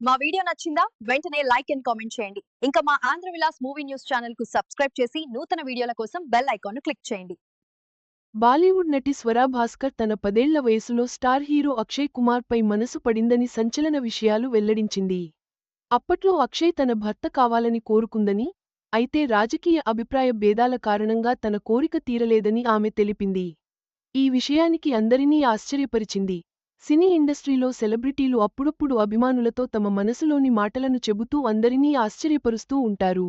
మా వీడియో నచ్చిందా? వెంటనే లైక్ అండ్ కామెంట్ చేయండి. ఇంకా మా ఆంధ్ర విలాస్ మూవీ న్యూస్ ఛానల్కు సబ్స్క్రైబ్ చేసి నూతన వీడియోల కోసం బెల్ ఐకాన్ను క్లిక్ చేయండి. బాలీవుడ్ నటి స్వరా భాస్కర్ తన పదేళ్ళ వయసులో స్టార్ హీరో అక్షయ్ కుమార్ పై మనసు పడిందని సంచలన విషయాలు వెల్లడించింది. అప్పట్లో అక్షయ్ తన భర్త కావాలని కోరుకుందని అయితే రాజకీయ అభిప్రాయ భేదాల కారణంగా తన కోరిక తీరలేదని ఆమె తెలిపింది. ఈ విషయానికి అందరినీ ఆశ్చర్యపరిచింది. సినీ ఇండస్ట్రీలో సెలబ్రిటీలు అప్పుడప్పుడు అభిమానులతో తమ మనసులోని మాటలను చెబుతూ అందరినీ ఆశ్చర్యపరుస్తూ ఉంటారు.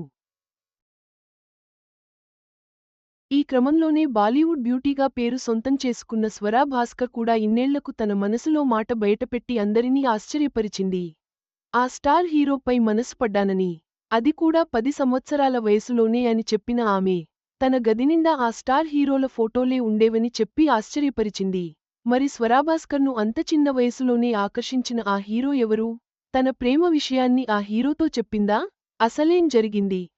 ఈ క్రమంలోనే బాలీవుడ్ బ్యూటీగా పేరు సొంతం చేసుకున్న స్వరా భాస్కర్ కూడా ఇన్నేళ్ళకు తన మనసులో మాట బయటపెట్టి అందరినీ ఆశ్చర్యపరిచింది. ఆ స్టార్ హీరోపై మనసు పడ్డానని అది కూడా పది సంవత్సరాల వయసులోనే అని చెప్పిన ఆమె తన గదినిండా ఆ స్టార్ హీరోల ఫోటోలే ఉండేవని చెప్పి ఆశ్చర్యపరిచింది. మరి స్వరాభాస్కర్ను అంత చిన్న వయసులోనే ఆకర్షించిన ఆ హీరో ఎవరు? తన ప్రేమ విషయాన్ని ఆ హీరోతో చెప్పిందా? అసలేం జరిగింది?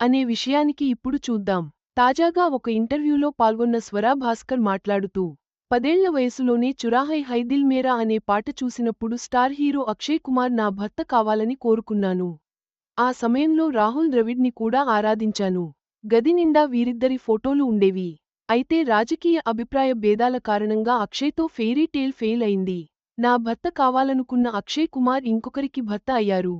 అనే విషయానికి ఇప్పుడు చూద్దాం. తాజాగా ఒక ఇంటర్వ్యూలో పాల్గొన్న స్వరా భాస్కర్ మాట్లాడుతూ పదేళ్ళ వయసులోనే చురాహై హైదిల్ మేరా అనే పాట చూసినప్పుడు స్టార్ హీరో అక్షయ్ కుమార్ నా భర్త కావాలని కోరుకున్నాను. ఆ సమయంలో రాహుల్ ద్రవిడ్ని కూడా ఆరాధించాను. గది నిండా వీరిద్దరి ఫోటోలు ఉండేవి. అయితే రాజకీయ అభిప్రాయ భేదాల కారణంగా అక్షయ్తో ఫెయిరీ టేల్ ఫెయిల్ అయింది. నా భర్త కావాలనుకున్న అక్షయ్ కుమార్ ఇంకొకరికి భర్త అయ్యారు.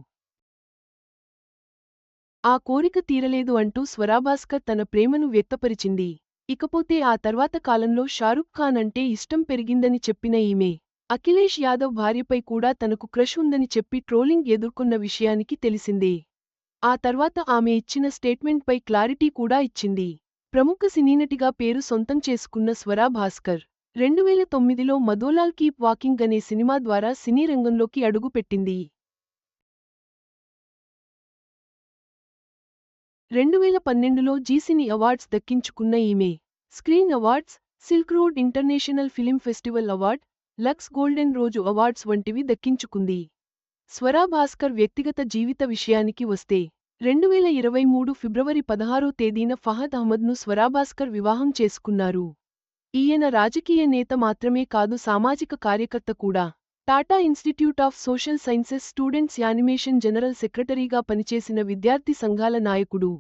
ఆ కోరిక తీరలేదు అంటూ స్వరాభాస్కర్ తన ప్రేమను వ్యక్తపరిచింది. ఇకపోతే ఆ తర్వాత కాలంలో షారుఖ్ ఖాన్ అంటే ఇష్టం పెరిగిందని చెప్పిన ఈమె అఖిలేష్ యాదవ్ భార్యపై కూడా తనకు క్రష్ ఉందని చెప్పి ట్రోలింగ్ ఎదుర్కొన్న విషయానికి తెలిసిందే. ఆ తర్వాత ఆమె ఇచ్చిన స్టేట్మెంట్పై క్లారిటీ కూడా ఇచ్చింది. ప్రముఖ సినీనటిగా పేరు సొంతం చేసుకున్న స్వరా భాస్కర్. రెండువేల తొమ్మిదిలో మదోలాల్ కీప్ వాకింగ్ అనే సినిమా ద్వారా సినీ రంగంలోకి అడుగుపెట్టింది రెండువేల పన్నెండులో జీసినీ అవార్డ్స్ దక్కించుకున్న ఈమె. Screen awards Silk Road international film festival award Lux golden rose awards వంటివి దక్కించుకుంది. స్వరా భాస్కర్ వ్యక్తిగత జీవిత విషయానికి వస్తే రెండువేల ఇరవై మూడు ఫిబ్రవరి పదహారో తేదీన ఫహద్ అహ్మద్ను స్వరాభాస్కర్ వివాహం చేసుకున్నారు. ఈయన రాజకీయ నేత మాత్రమే కాదు సామాజిక కార్యకర్త కూడా. Tata institute of social sciences students animation general సెక్రటరీగా పనిచేసిన విద్యార్థి సంఘాల నాయకుడు.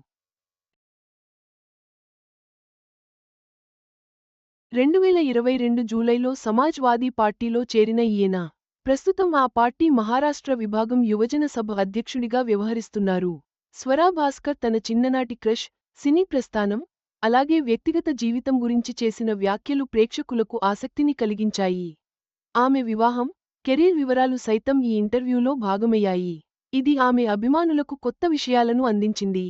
రెండువేల ఇరవై రెండు జూలైలో సమాజ్వాదీ పార్టీలో చేరిన ఈయన. ప్రస్తుతం ఆ పార్టీ మహారాష్ట్ర విభాగం యువజన సభ అధ్యక్షుడిగా వ్యవహరిస్తున్నారు. స్వరా భాస్కర్ తన చిన్ననాటి క్రష్ సినీ ప్రస్థానం అలాగే వ్యక్తిగత జీవితం గురించి చేసిన వ్యాఖ్యలు ప్రేక్షకులకు ఆసక్తిని కలిగించాయి. ఆమె వివాహం కెరీర్ వివరాలు సైతం ఈ ఇంటర్వ్యూలో భాగమయ్యాయి. ఇది ఆమె అభిమానులకు కొత్త విషయాలను అందించింది.